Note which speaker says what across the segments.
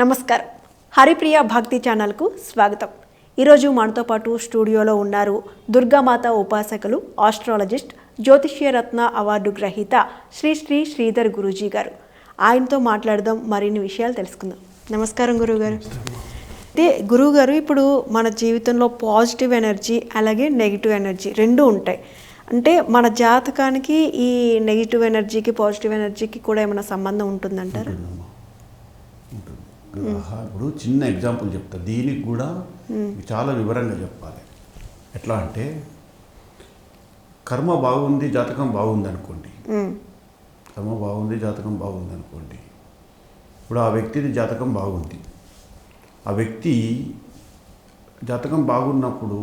Speaker 1: నమస్కారం. హరిప్రియ భక్తి ఛానల్కు స్వాగతం. ఈరోజు మనతో పాటు స్టూడియోలో ఉన్నారు దుర్గామాత ఉపాసకులు ఆస్ట్రాలజిస్ట్ జ్యోతిష్యరత్న అవార్డు గ్రహీత శ్రీ శ్రీ శ్రీధర్ గురూజీ గారు. ఆయనతో మాట్లాడదాం మరిన్ని విషయాలు తెలుసుకుందాం. నమస్కారం గురువుగారు అయితే గురువుగారు ఇప్పుడు మన జీవితంలో పాజిటివ్ ఎనర్జీ అలాగే నెగిటివ్ ఎనర్జీ రెండు ఉంటాయి. అంటే మన జాతకానికి ఈ నెగిటివ్ ఎనర్జీకి పాజిటివ్ ఎనర్జీకి కూడా ఏమైనా సంబంధం ఉంటుందంటారా?
Speaker 2: ఉంటుంది ఇప్పుడు చిన్న ఎగ్జాంపుల్ చెప్తా. దీనికి కూడా చాలా వివరంగా చెప్పాలి. ఎట్లా అంటే కర్మ బాగుంది జాతకం బాగుంది అనుకోండి కర్మ బాగుంది జాతకం బాగుంది అనుకోండి ఇప్పుడు ఆ వ్యక్తిది జాతకం బాగుంది. ఆ వ్యక్తి జాతకం బాగున్నప్పుడు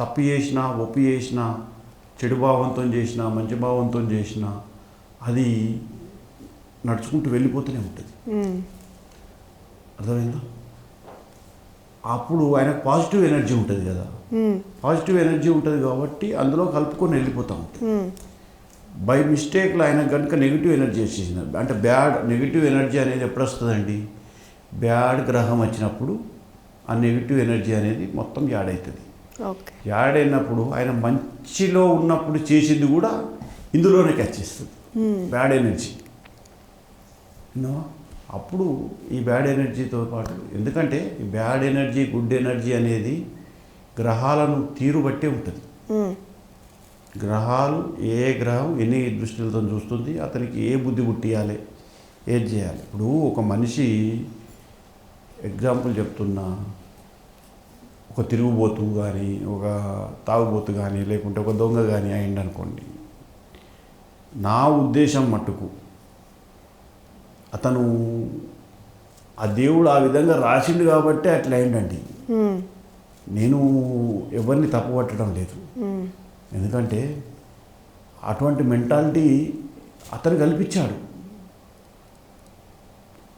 Speaker 2: తప్పు చేసినా ఒప్పు చేసినా చెడు భావంతో చేసినా మంచి భావంతో చేసినా అది నడుచుకుంటూ వెళ్ళిపోతూనే ఉంటుంది. అర్థమైందా? అప్పుడు ఆయనకు పాజిటివ్ ఎనర్జీ ఉంటుంది కదా. పాజిటివ్ ఎనర్జీ ఉంటుంది కాబట్టి అందులో కలుపుకొని వెళ్ళిపోతూ ఉంటుంది బై మిస్టేక్లో ఆయన కనుక నెగిటివ్ ఎనర్జీ వచ్చేసింది అంటే బ్యాడ్ నెగిటివ్ ఎనర్జీ అనేది ఎప్పుడు వస్తుందండి బ్యాడ్ గ్రహం వచ్చినప్పుడు ఆ నెగిటివ్ ఎనర్జీ అనేది మొత్తం యాడ్ అవుతుంది యాడ్ అయినప్పుడు ఆయన మంచిలో ఉన్నప్పుడు చేసింది కూడా ఇందులోనే క్యాచ్ చేస్తుంది. Bad energy. విన్నావా? అప్పుడు ఈ బ్యాడ్ ఎనర్జీతో పాటు ఎందుకంటే ఈ బ్యాడ్ ఎనర్జీ గుడ్ ఎనర్జీ అనేది గ్రహాలను తీరు బట్టే ఉంటుంది గ్రహాలు ఏ గ్రహం ఎన్ని దృష్టిలతో చూస్తుంది అతనికి ఏ బుద్ధి పుట్టియాలి ఏది చేయాలి. ఇప్పుడు ఒక మనిషి ఎగ్జాంపుల్ చెప్తున్నా ఒక తిరుగుబోతు కానీ ఒక తాగుబోతు కానీ లేకుంటే ఒక దొంగ కానీ అయింది అనుకోండి నా ఉద్దేశం మట్టుకు అతను ఆ దేవుడు ఆ విధంగా రాసిండు కాబట్టి అట్లా అయిండండి
Speaker 1: ఉమ్,
Speaker 2: నేను ఎవరిని తప్పు పట్టడం లేదు ఎందుకంటే అటువంటి మెంటాలిటీ అతను కల్పించాడు.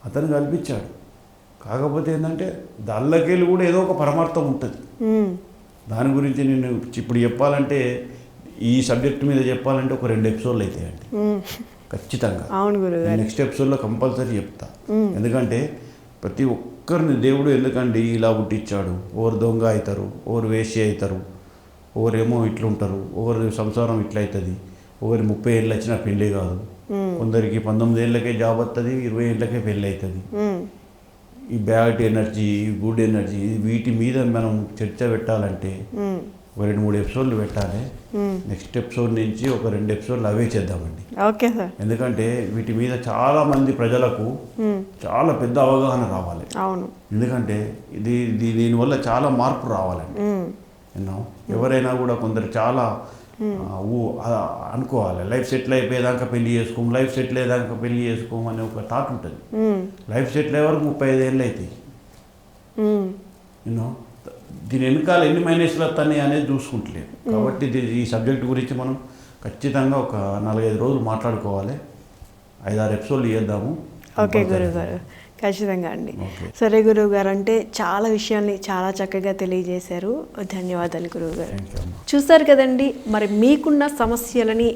Speaker 2: అతను కల్పించాడు. కాకపోతే ఏంటంటే దానిలోకెళ్ళి కూడా ఏదో ఒక పరమార్థం ఉంటుంది. దాని గురించి నేను ఇప్పుడు చెప్పాలంటే ఈ సబ్జెక్ట్ మీద చెప్పాలంటే ఒక రెండు ఎపిసోడ్లు అవుతాయండి. ఖచ్చితంగా.
Speaker 1: అవును గురుగారు
Speaker 2: నెక్స్ట్ ఎపిసోడ్లో కంపల్సరీ చెప్తా. ఎందుకంటే ప్రతి ఒక్కరిని దేవుడు ఎందుకండి ఇలా పుట్టించాడు? ఓరు దొంగ అవుతారు? ఓరు వేసి అవుతారు? ఓరేమో ఇట్లుంటారు? ఓరి సంసారం ఇట్లా అవుతుంది ఓరి ముప్పై ఏళ్ళు వచ్చినా పెళ్ళి కాదు. కొందరికి పంతొమ్మిది ఏళ్ళకే జాబ్ వస్తుంది ఇరవై ఏళ్ళకే పెళ్ళి అవుతుంది ఈ బ్యాడ్ ఎనర్జీ గుడ్ ఎనర్జీ వీటి మీద మనం చర్చ పెట్టాలంటే ఒక రెండు మూడు ఎపిసోడ్లు పెట్టాలి. నెక్స్ట్ ఎపిసోడ్ నుంచి ఒక రెండు ఎపిసోడ్లు అవే చేద్దామండి.
Speaker 1: Okay sir.
Speaker 2: ఎందుకంటే వీటి మీద చాలా మంది ప్రజలకు చాలా పెద్ద అవగాహన రావాలి.
Speaker 1: అవును.
Speaker 2: ఎందుకంటే ఇది దీనివల్ల చాలా మార్పు రావాలండి. ఎన్నో ఎవరైనా కూడా కొందరు చాలా ఊ అనుకోవాలి. లైఫ్ సెటిల్ అయిపోయేదాకా పెళ్ళి చేసుకోం లైఫ్ సెటిల్ అయ్యేదాకా పెళ్ళి చేసుకోం అనే ఒక థాట్ ఉంటుంది. లైఫ్ సెటిల్ అయ్యే వరకు ముప్పై ఐదు ఏళ్ళు అవుతాయి
Speaker 1: ఉమ్,
Speaker 2: యూనో దీని వెనకాల ఎన్ని మైనస్లు వస్తాయి అనేది చూసుకుంటలేదు. కాబట్టి ఈ సబ్జెక్ట్ గురించి మనం ఖచ్చితంగా ఒక నాలుగైదు రోజులు మాట్లాడుకోవాలి. ఐదారు ఎపిసోడ్లు చేద్దాము
Speaker 1: ఓకే గురుగారు. ఖచ్చితంగా అండి. సరే గురువు గారు అంటే చాలా విషయాల్ని చాలా చక్కగా తెలియజేశారు. ధన్యవాదాలు గురువు గారు చూసారు కదండి మరి మీకున్న సమస్యలని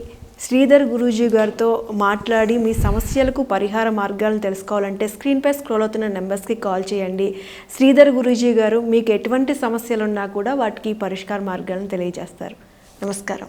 Speaker 1: శ్రీధర్ గురూజీ గారితో మాట్లాడి మీ సమస్యలకు పరిహార మార్గాలను తెలుసుకోవాలంటే స్క్రీన్పై స్క్రోల్ అవుతున్న నెంబర్స్కి కాల్ చేయండి. శ్రీధర్ గురూజీ గారు మీకు ఎటువంటి సమస్యలు ఉన్నా కూడా వాటికి పరిష్కార మార్గాలను తెలియజేస్తారు. నమస్కారం.